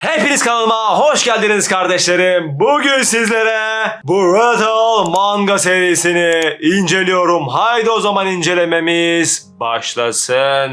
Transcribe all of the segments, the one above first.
Hepiniz kanalıma hoş geldiniz kardeşlerim. Bugün sizlere Brutal manga serisini inceliyorum. Haydi o zaman incelememiz başlasın.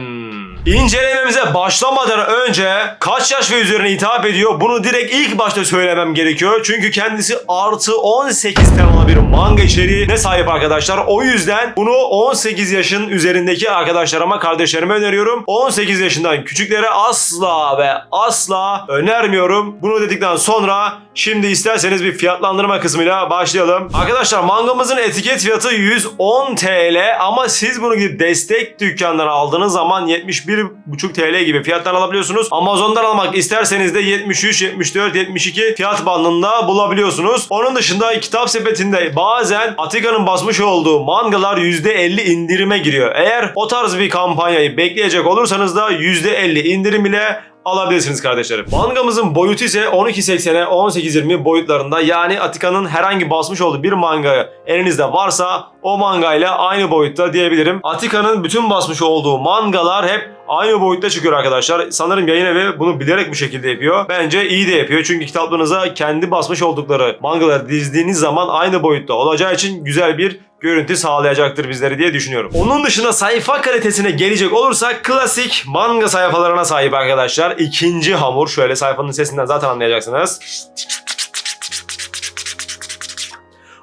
İncelememize başlamadan önce kaç yaş ve üzerine hitap ediyor bunu direkt ilk başta söylemem gerekiyor. Çünkü kendisi artı 18 temalı bir manga içeriğine sahip arkadaşlar. O yüzden bunu 18 yaşın üzerindeki arkadaşlarıma, kardeşlerime öneriyorum. 18 yaşından küçüklere asla ve asla önermiyorum. Bunu dedikten sonra şimdi isterseniz bir fiyatlandırma kısmıyla başlayalım. Arkadaşlar mangamızın etiket fiyatı 110 TL ama siz bunu gidip destek dükkandan aldığınız zaman 71,5 TL gibi fiyattan alabiliyorsunuz. Amazon'dan almak isterseniz de 73, 74, 72 fiyat bandında bulabiliyorsunuz. Onun dışında kitap sepetinde bazen Atika'nın basmış olduğu mangalar %50 indirime giriyor. Eğer o tarz bir kampanyayı bekleyecek olursanız da %50 indirim ile alabilirsiniz kardeşlerim. Mangamızın boyutu ise 12.80'e 18.20 boyutlarında yani Atika'nın herhangi basmış olduğu bir manga elinizde varsa o manga ile aynı boyutta diyebilirim. Atika'nın bütün basmış olduğu mangalar hep aynı boyutta çıkıyor arkadaşlar. Sanırım yayın evi bunu bilerek bu şekilde yapıyor. Bence iyi de yapıyor çünkü kitaplarınıza kendi basmış oldukları mangaları dizdiğiniz zaman aynı boyutta olacağı için güzel bir görüntü sağlayacaktır bizleri diye düşünüyorum. Onun dışında sayfa kalitesine gelecek olursak klasik manga sayfalarına sahip arkadaşlar. İkinci hamur şöyle sayfanın sesinden zaten anlayacaksınız.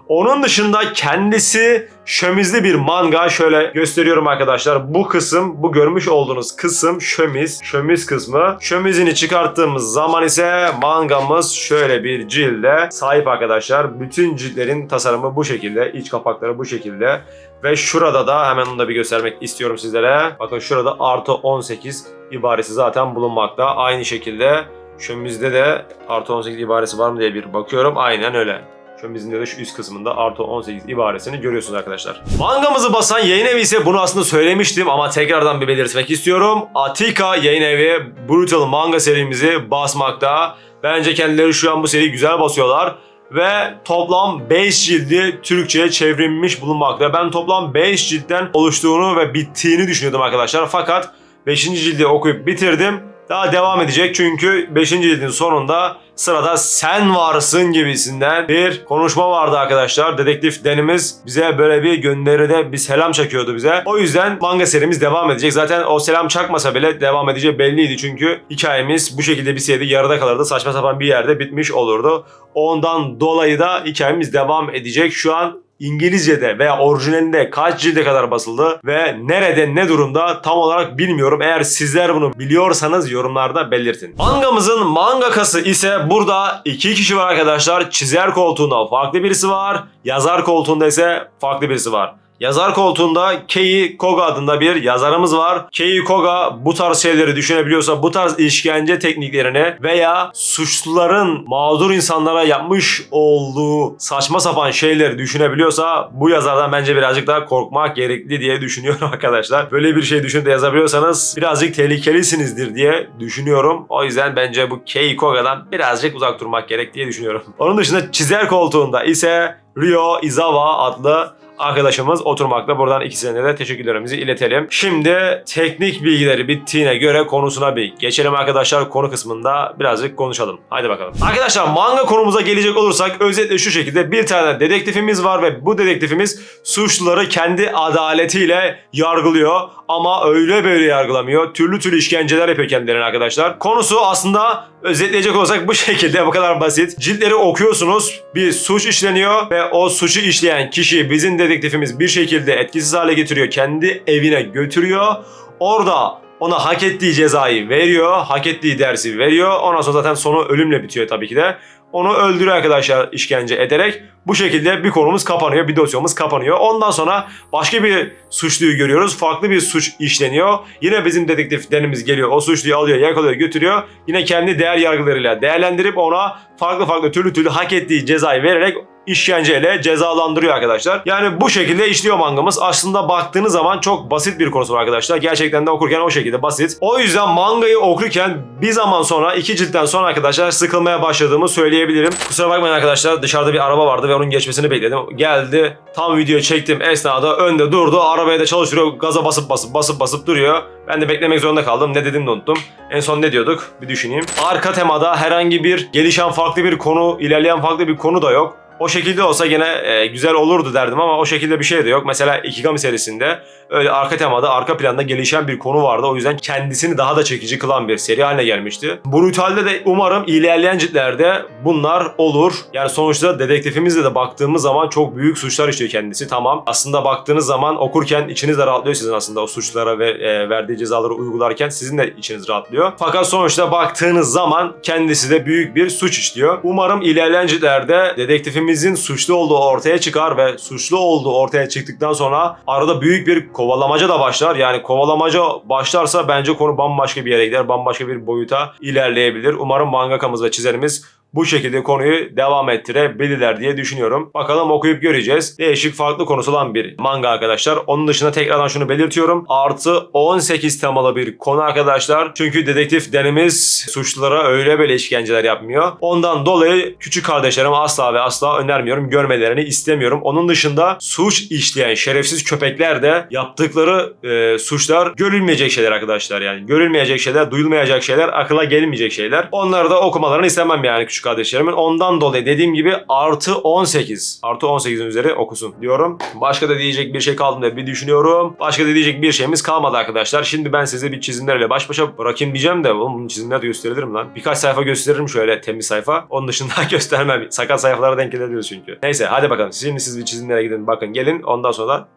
Onun dışında kendisi şömizli bir manga. Şöyle gösteriyorum arkadaşlar. Bu kısım, bu görmüş olduğunuz kısım şömiz. Şömiz kısmı. Şömizini çıkarttığımız zaman ise mangamız şöyle bir cilde sahip arkadaşlar. Bütün ciltlerin tasarımı bu şekilde. iç kapakları bu şekilde. Ve şurada da hemen onu da bir göstermek istiyorum sizlere. Bakın şurada artı 18 ibaresi zaten bulunmakta. Aynı şekilde şömizde de artı 18 ibaresi var mı diye bir bakıyorum. Aynen öyle. An bizim de şu üst kısmında artı 18 ibaresini görüyorsunuz arkadaşlar. Mangamızı basan yayın evi ise bunu aslında söylemiştim ama tekrardan bir belirtmek istiyorum. Atika yayın evi Brutal manga serimizi basmakta. Bence kendileri şu an bu seriyi güzel basıyorlar. Ve toplam 5 cildi Türkçe'ye çevrilmiş bulunmakta. Ben toplam 5 ciltten oluştuğunu ve bittiğini düşünüyordum arkadaşlar. Fakat 5. cildi okuyup bitirdim. Daha devam edecek çünkü 5. cildin sonunda sırada sen varsın gibisinden bir konuşma vardı arkadaşlar. Dedektif Denimiz bize böyle bir gönderide bir selam çakıyordu bize. O yüzden manga serimiz devam edecek. Zaten o selam çakmasa bile devam edeceği belliydi çünkü hikayemiz bu şekilde bir seride yarıda kalırdı. Saçma sapan bir yerde bitmiş olurdu. Ondan dolayı da hikayemiz devam edecek. Şu an İngilizce'de veya orijinalinde kaç cilde kadar basıldı ve nerede ne durumda tam olarak bilmiyorum. Eğer sizler bunu biliyorsanız yorumlarda belirtin. Mangamızın mangakası ise burada iki kişi var arkadaşlar. Çizer koltuğunda farklı birisi var. Yazar koltuğunda ise farklı birisi var. Yazar koltuğunda Kei Koga adında bir yazarımız var. Kei Koga bu tarz şeyleri düşünebiliyorsa bu tarz işkence tekniklerini veya suçluların mağdur insanlara yapmış olduğu saçma sapan şeyleri düşünebiliyorsa bu yazardan bence birazcık daha korkmak gerekli diye düşünüyorum arkadaşlar. Böyle bir şey düşünüp de yazabiliyorsanız birazcık tehlikelisinizdir diye düşünüyorum. O yüzden bence bu Kei Koga'dan birazcık uzak durmak gerek diye düşünüyorum. Onun dışında çizer koltuğunda ise Ryo Izawa adlı arkadaşımız oturmakta. Buradan ikisine de teşekkürlerimizi iletelim. Şimdi teknik bilgileri bittiğine göre konusuna bir geçelim arkadaşlar. Konu kısmında birazcık konuşalım. Haydi bakalım. Arkadaşlar manga konumuza gelecek olursak özetle şu şekilde bir tane dedektifimiz var ve bu dedektifimiz suçluları kendi adaletiyle yargılıyor. Ama öyle böyle yargılamıyor. Türlü türlü işkenceler yapıyor kendilerine arkadaşlar. Konusu aslında özetleyecek olsak bu şekilde bu kadar basit. Ciltleri okuyorsunuz. Bir suç işleniyor ve o suçu işleyen kişi bizim dedektifimiz bir şekilde etkisiz hale getiriyor. Kendi evine götürüyor. Orada ona hak ettiği cezayı veriyor. Hak ettiği dersi veriyor. Ondan sonra zaten sonu ölümle bitiyor tabii ki de. Onu öldürüyor arkadaşlar işkence ederek. Bu şekilde bir konumuz kapanıyor, bir dosyamız kapanıyor. Ondan sonra başka bir suçluyu görüyoruz. Farklı bir suç işleniyor. Yine bizim dedektiflerimiz geliyor. O suçluyu alıyor, yakalıyor, götürüyor. Yine kendi değer yargılarıyla değerlendirip ona farklı farklı türlü türlü hak ettiği cezayı vererek işkenceyle cezalandırıyor arkadaşlar. Yani bu şekilde işliyor mangamız. Aslında baktığınız zaman çok basit bir konusu var arkadaşlar. Gerçekten de okurken o şekilde basit. O yüzden mangayı okurken bir zaman sonra iki ciltten sonra arkadaşlar sıkılmaya başladığımı söyleyebilirim. Kusura bakmayın arkadaşlar dışarıda bir araba vardı ve onun geçmesini bekledim. Geldi tam video çektim esnada önde durdu. Arabaya da çalıştırıyor gaza basıp basıp basıp basıp duruyor. Ben de beklemek zorunda kaldım. Ne dedim de unuttum. En son ne diyorduk? Bir düşüneyim. Arka temada herhangi bir gelişen farklı bir konu, ilerleyen farklı bir konu da yok. O şekilde olsa gene e, güzel olurdu derdim ama o şekilde bir şey de yok. Mesela Ikigami serisinde öyle arka temada, arka planda gelişen bir konu vardı. O yüzden kendisini daha da çekici kılan bir seri haline gelmişti. Brutal'de de umarım ilerleyen ciltlerde bunlar olur. Yani sonuçta dedektifimizle de baktığımız zaman çok büyük suçlar işliyor kendisi. Tamam. Aslında baktığınız zaman okurken içiniz de rahatlıyor sizin aslında o suçlara ve e, verdiği cezaları uygularken sizin de içiniz rahatlıyor. Fakat sonuçta baktığınız zaman kendisi de büyük bir suç işliyor. Umarım ilerleyen ciltlerde dedektifimizin suçlu olduğu ortaya çıkar ve suçlu olduğu ortaya çıktıktan sonra arada büyük bir kovalamaca da başlar. Yani kovalamaca başlarsa bence konu bambaşka bir yere gider. Bambaşka bir boyuta ilerleyebilir. Umarım mangakamız ve çizerimiz bu şekilde konuyu devam ettirebilirler diye düşünüyorum. Bakalım okuyup göreceğiz. Değişik farklı konusu olan bir manga arkadaşlar. Onun dışında tekrardan şunu belirtiyorum. Artı 18 temalı bir konu arkadaşlar. Çünkü dedektif denimiz suçlulara öyle böyle işkenceler yapmıyor. Ondan dolayı küçük kardeşlerime asla ve asla önermiyorum. Görmelerini istemiyorum. Onun dışında suç işleyen şerefsiz köpekler de yaptıkları e, suçlar görülmeyecek şeyler arkadaşlar. Yani görülmeyecek şeyler, duyulmayacak şeyler, akıla gelmeyecek şeyler. Onları da okumalarını istemem yani küçük kardeşlerimin. Ondan dolayı dediğim gibi artı 18. Artı 18'in üzeri okusun diyorum. Başka da diyecek bir şey kaldı mı bir düşünüyorum. Başka da diyecek bir şeyimiz kalmadı arkadaşlar. Şimdi ben size bir çizimlerle baş başa bırakayım diyeceğim de oğlum çizimler de gösterilir mi lan? Birkaç sayfa gösteririm şöyle temiz sayfa. Onun dışında göstermem. Sakat sayfalara denk gelebiliyoruz çünkü. Neyse hadi bakalım. Şimdi siz bir çizimlere gidin bakın gelin. Ondan sonra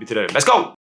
bitirelim. Let's go!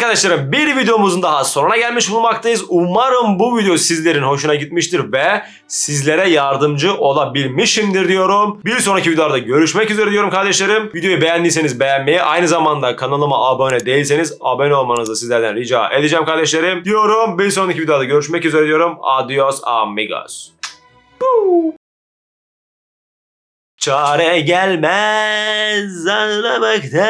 Kardeşlerim bir videomuzun daha sonuna gelmiş bulunmaktayız. Umarım bu video sizlerin hoşuna gitmiştir ve sizlere yardımcı olabilmişimdir diyorum. Bir sonraki videolarda görüşmek üzere diyorum kardeşlerim. Videoyu beğendiyseniz beğenmeyi aynı zamanda kanalıma abone değilseniz abone olmanızı sizlerden rica edeceğim kardeşlerim. Diyorum bir sonraki videoda görüşmek üzere diyorum. Adios amigos. Çare gelmez anlamaktan.